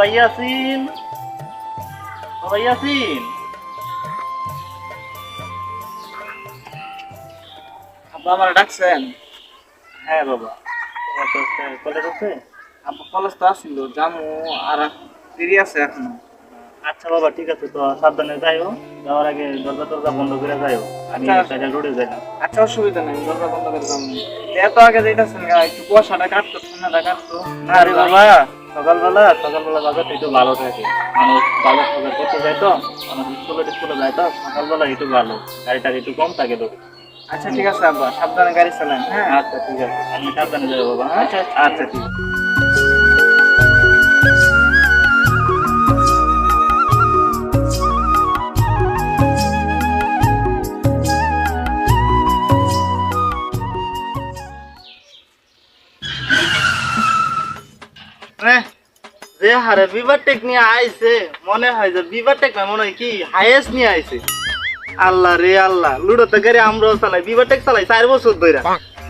বাবা ইয়াসিন। বাবা ইয়াসিন। আব্বা আমার ডাকছেন? হ্যাঁ বাবা। কলেজ আছে? আব্বা কলেজ তো আসছিল জামু আর দেরি আছে এখনও। আচ্ছা বাবা ঠিক আছে তো সাবধানে যাইও। যাওয়ার আগে দরজা টরজা বন্ধ করে যাইও। আমি আচ্ছা। তাহলে রোডে যাইলাম আচ্ছা অসুবিধা নেই দরজা বন্ধ করে যাব। এত আগে যাইতেছেন একটু কুয়াশাটা কাটতো ঠান্ডাটা কাটতো না রে বাবা। সকালবেলা সকালবেলা বাজার একটু ভালো থাকে। মানুষ বাজার সকাল করতে যায় তো মানুষ স্কুলে স্কুলে যায় তো সকালবেলা একটু ভালো গাড়িটা একটু কম থাকে তো। আচ্ছা ঠিক আছে আব্বা সাবধানে গাড়ি চালান হ্যাঁ। আচ্ছা ঠিক আছে। আমি সাবধানে যাব বাবা হ্যাঁ? আচ্ছা, আচ্ছা ঠিক আছে। যে হারে বিভারটেক নিয়ে আইছে মনে হয় যে বিভারটেক না মনে হয় কি হাইয়েস্ট নিয়ে আইছে। আল্লাহ রে আল্লাহ লুডো তো গাড়ি আমরাও চালাই বিভারটেক চালাই চার বছর ধরে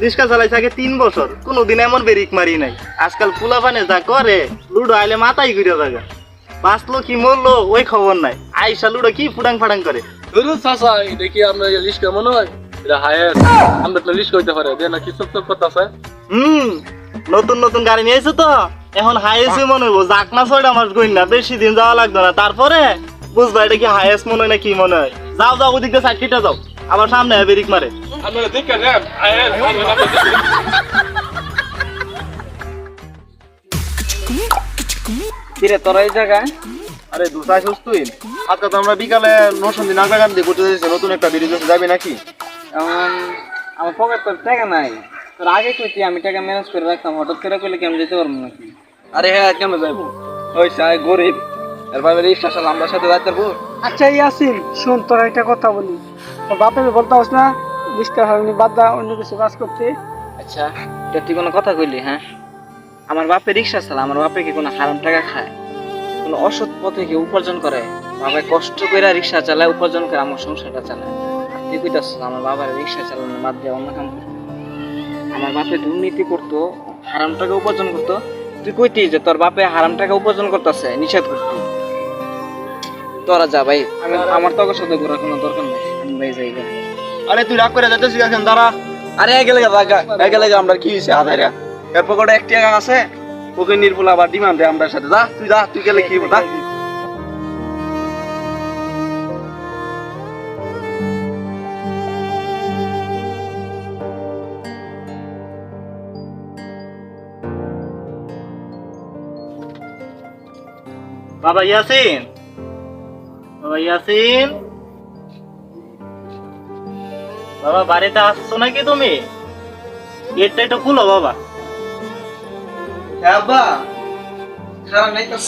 রিক্সা চালাইছে আগে তিন বছর কোনোদিন এমন বেরিক মারি নাই। আজকাল ফুলা পানে যা করে লুডো আইলে মাথায় ঘুরে জায়গা বাঁচলো কি মরলো ওই খবর নাই। আইসা লুডো কি ফুডাং ফাডাং করে। ধরুন চাচা এটা কি আমরা লিস্ট মনে হয় এটা হায়ার আমরা তো লিস্ট করতে পারে দেন কি সব সব কথা আছে? হুম নতুন নতুন গাড়ি নিয়েছে তো? এখন হাইয়েস্ট মনে হইব যাক না ছয়টা মাস গই না বেশি দিন যাওয়া লাগতো না তারপরে বুঝবা এটা কি হাইয়েস্ট মনে হয় না কি মনে হয় যাও যাও ওদিকে সাইড কেটে যাও আবার সামনে বেরিক মারে কিরে তোরা এই জায়গায় আরে দুসাই তুই আজকে তো আমরা বিকালে নরসন্দী নাগরাকান্দি ঘুরতে যাচ্ছি নতুন একটা আছে যাবি নাকি আমার পকেট তোর টাকা নাই তোর আগে কইতি আমি টাকা ম্যানেজ করে রাখতাম হঠাৎ করে কইলে কি আমি যেতে পারব নাকি? আরে হ্যাঁ কেন যাইবো? ওই সাই গরিব এরপর রিক্সা চালা আমরা সাথে যাইতে পারব? আচ্ছা ইয়াসিন শোন তোরা একটা কথা বলি। তোর বাপের বলতে হস না রিস্কা হারনি বাদ দা অন্য কিছু কাজ করতে আচ্ছা এটা তুই কোনো কথা কইলি হ্যাঁ? আমার বাপে রিক্সা চালা আমার বাপে কি কোনো হারাম টাকা খায়? কোনো অসৎ পথে কি উপার্জন করে? বাবা কষ্ট করে রিক্সা চালায় উপার্জন করে আমার সংসারটা চালায়। আর তুই কইতাছিস আমার বাবার রিক্সা চালানো বাদ দিয়ে অন্য কাম আমার বাপে দুর্নীতি করতো হারাম টাকা উপার্জন করতো। তুই কইতি যে তোর বাপে হারাম টাকা উপার্জন করতেছে নিষেধ করতি। তোরা যা ভাই আমি আমার তো সাথে ঘোরার কোনো দরকার নেই। আমি ভাই যাই। আরে তুই রাগ করে যাইতেছিস এখন দাঁড়া। আরে একে লেগে রাগা একে লেগে আমরা কি হয়েছে আধারে এর পকেটে একটি টাকা আছে ওকে নির্ভুল আবার ডিমান্ড দেয় আমরা সাথে। যা তুই যা তুই গেলে কি হব বাবা ইয়াসিন। বাবা ইয়াসিন। বাবা বাড়িতে আসছো নাকি তুমি? গেটটা একটু খুলো বাবা। হ্যাঁ আব্বা খারাপ একটু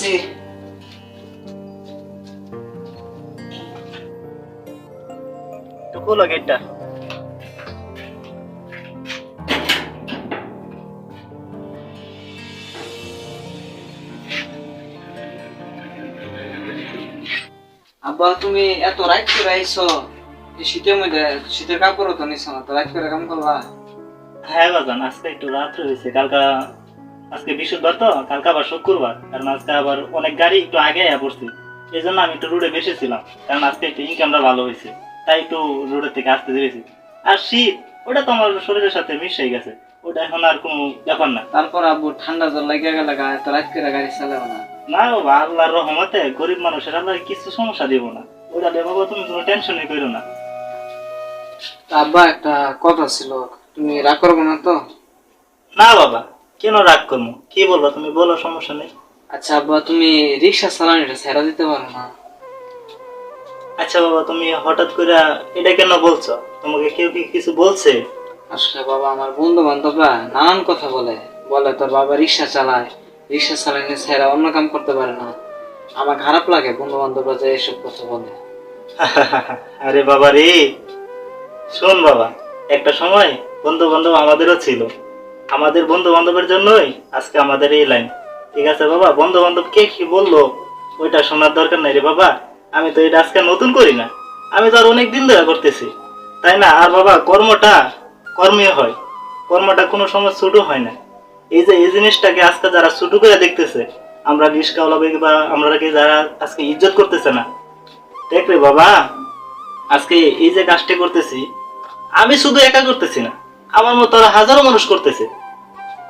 খুলো গেটটা। আব্বা তুমি এত রাইট করে আইছো শীতের মধ্যে শীতের কাপড়ও তো নিছো না তো রাইট করে কাম করলা? হ্যাঁ বাজান আজকে একটু রাত্রে হয়েছে কালকা আজকে বৃহস্পতিবার তো কালকে আবার শুক্রবার কারণ আজকে আবার অনেক গাড়ি একটু আগে পড়ছে এই জন্য আমি একটু রোডে বেসেছিলাম কারণ আজকে একটু ইনকামটা ভালো হয়েছে তাই একটু রোডের থেকে আসতে দিয়েছি আর শীত ওটা তো আমার শরীরের সাথে মিশে গেছে ওটা এখন আর কোনো ব্যাপার না। তারপর আব্বু ঠান্ডা জল লাগে গেল এত রাইট করে গাড়ি চালাও না। না বাবা আল্লাহর রহমতে গরিব মানুষের আল্লাহ কিছু সমস্যা দিব না। ওটা দেবো বাবা তুমি কোনো টেনশনই করো না। আব্বা একটা কথা ছিল তুমি রাগ করব না তো? না বাবা কেন রাগ করব? কি বলব তুমি? বলো সমস্যা নেই। আচ্ছা আব্বা তুমি রিক্সা চালানোটা ছেড়া দিতে পারো না। আচ্ছা বাবা তুমি হঠাৎ করে এটা কেন বলছো? তোমাকে কেউ কি কিছু বলছে? আসলে বাবা আমার বন্ধু বান্ধবরা নানান কথা বলে। বলে তোর বাবা রিক্সা চালায়। রিক্সা চালানো ছেড়া অন্য কাম করতে পারে না। আমার খারাপ লাগে বন্ধু বান্ধবরা যে এসব কথা বলে। আরে বাবা রে শোন বাবা, একটা সময় বন্ধু বান্ধব আমাদেরও ছিল। আমাদের বন্ধু বান্ধবের জন্যই আজকে আমাদের এই লাইন। ঠিক আছে বাবা বন্ধু বান্ধব কে কি বলল, ওইটা শোনার দরকার নাই রে বাবা। আমি তো এটা আজকে নতুন করি না। আমি তো আর অনেক দিন ধরে করতেছি। তাই না? আর বাবা, কর্মটা কর্মে হয়। কর্মটা কোনো সময় ছোট হয় না। এই যে এই জিনিসটাকে আজকে যারা ছোট করে দেখতেছে, আমরা রিস্কাওয়ালা বা আমরা কি যারা আজকে ইজ্জত করতেছে না। দেখ রে বাবা, আজকে এই যে কাজটা করতেছি, আমি শুধু একা করতেছি না, আমার মতো হাজারো মানুষ করতেছে।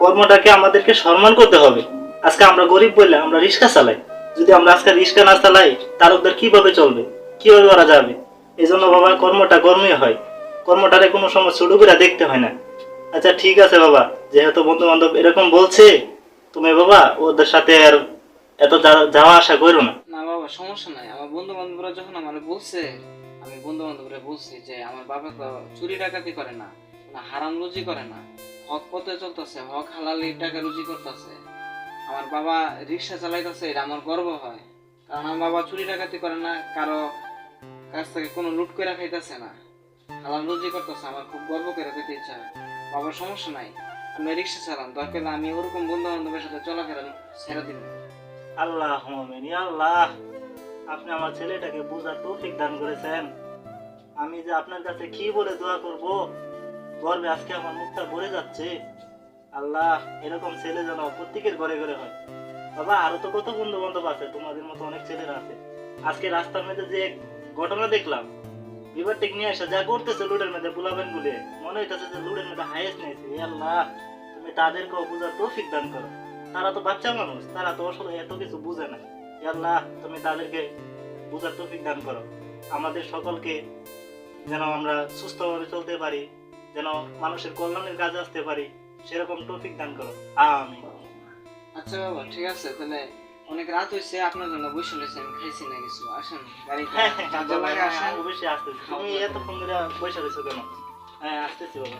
কর্মটাকে আমাদেরকে সম্মান করতে হবে। আজকে আমরা গরিব বললে আমরা রিক্সা চালাই। যদি আমরা আজকে রিক্সা না চালাই তালুকদার কীভাবে চলবে? কীভাবে করা যাবে? এই জন্য বাবা, কর্মটা কর্মই হয়। কর্মটারে কোনো সময় ছোট করে দেখতে হয় না। আচ্ছা ঠিক আছে বাবা। যেহেতু বন্ধু বান্ধব এরকম বলছে, তুমি বাবা, ওদের সাথে আর এত যাওয়া আসা করো না। না বাবা, সমস্যা নাই। আমার বন্ধু বান্ধবরা যখন আমার বলছে, আমি বন্ধু বান্ধবরা বলছি যে, আমার বাবা তো চুরি ডাকাতি করে না, হারাম রুজি করে না। হক পথে চলতেছে, হক হালালি টাকা রুজি করতেছে। আমার বাবা রিক্সা চালাইতেছে, এটা আমার গর্ব হয়। কারণ আমার বাবা চুরি ডাকাতি করে না, কারও কাছ থেকে কোনো লুট করে খাইতেছে না। হালাল রুজি করতেছে, আমার খুব গর্ব করে পেতে ইচ্ছা হয়। বাবার সমস্যা নাই আমি রিক্সা চালাম দরকার আমি ওরকম বন্ধু বান্ধবের সাথে চলাফেরা ছেড়ে দিব। আল্লাহ মোহামেন আল্লাহ। আপনি আমার ছেলেটাকে বোঝার তৌফিক দান করেছেন। আমি যে আপনার কাছে কি বলে দোয়া করব, গর্বে আজকে আমার মুখটা ভরে যাচ্ছে। আল্লাহ, এরকম ছেলে যেন প্রত্যেকের ঘরে ঘরে হয়। বাবা, আরও তো কত বন্ধু বান্ধব আছে, তোমাদের মতো অনেক ছেলেরা আছে। আজকে রাস্তার মধ্যে যে ঘটনা দেখলাম নিয়ে আসা যা করতেছে লুডের মধ্যে বলে মনে হইতেছে যে লুডের মধ্যে নিয়েছে আল্লাহ, তুমি তাদেরকেও বোঝার তৌফিক দান করো। তারা তো বাচ্চা মানুষ, তারা তো আসলে এত কিছু বুঝে না। আল্লাহ, তুমি তাদেরকে বুঝার তৌফিক দান করো। আমাদের সকলকে যেন আমরা সুস্থভাবে চলতে পারি, যেন মানুষের কল্যাণের কাজে আসতে পারি, সেরকম তৌফিক দান করো। আমি আচ্ছা বাবা, ঠিক আছে, তাহলে অনেক রাত হয়েছে আপনার জন্য বসে রয়েছে আমি খাইছি না কিছু। আসেন গাড়ি চার্জার লাগে আসেন। অবশ্যই আসতেছি। তুমি এত ফোন করে পয়সা দিছো কেন? হ্যাঁ আসতেছি বাবা।